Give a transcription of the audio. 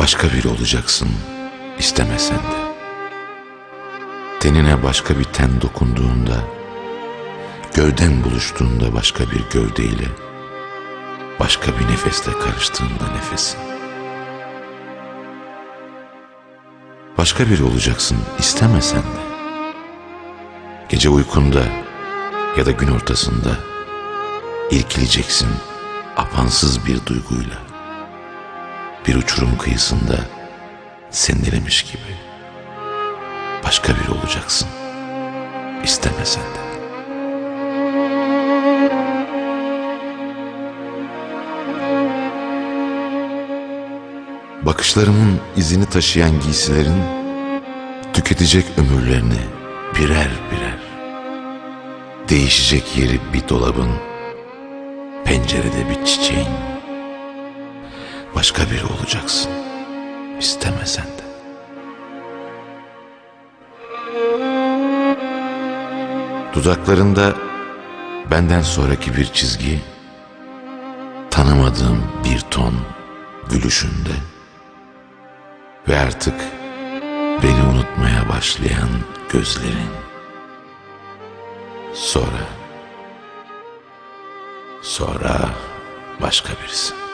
Başka biri olacaksın istemesen de. Tenine başka bir ten dokunduğunda, gövden buluştuğunda başka bir gövdeyle, başka bir nefesle karıştığında nefesin. Başka biri olacaksın istemesen de. Gece uykunda ya da gün ortasında irkileceksin apansız bir duyguyla. Bir uçurum kıyısında sendelemiş gibi. Başka biri olacaksın istemesen de. Bakışlarımın izini taşıyan giysilerin tüketecek ömürlerini birer birer. Değişecek yeri bir dolabın, pencerede bir çiçeğin. Başka biri olacaksın istemesen de. Dudaklarında benden sonraki bir çizgi, tanımadığım bir ton gülüşünde ve artık beni unutmaya başlayan gözlerin. Sonra, sonra başka birisi.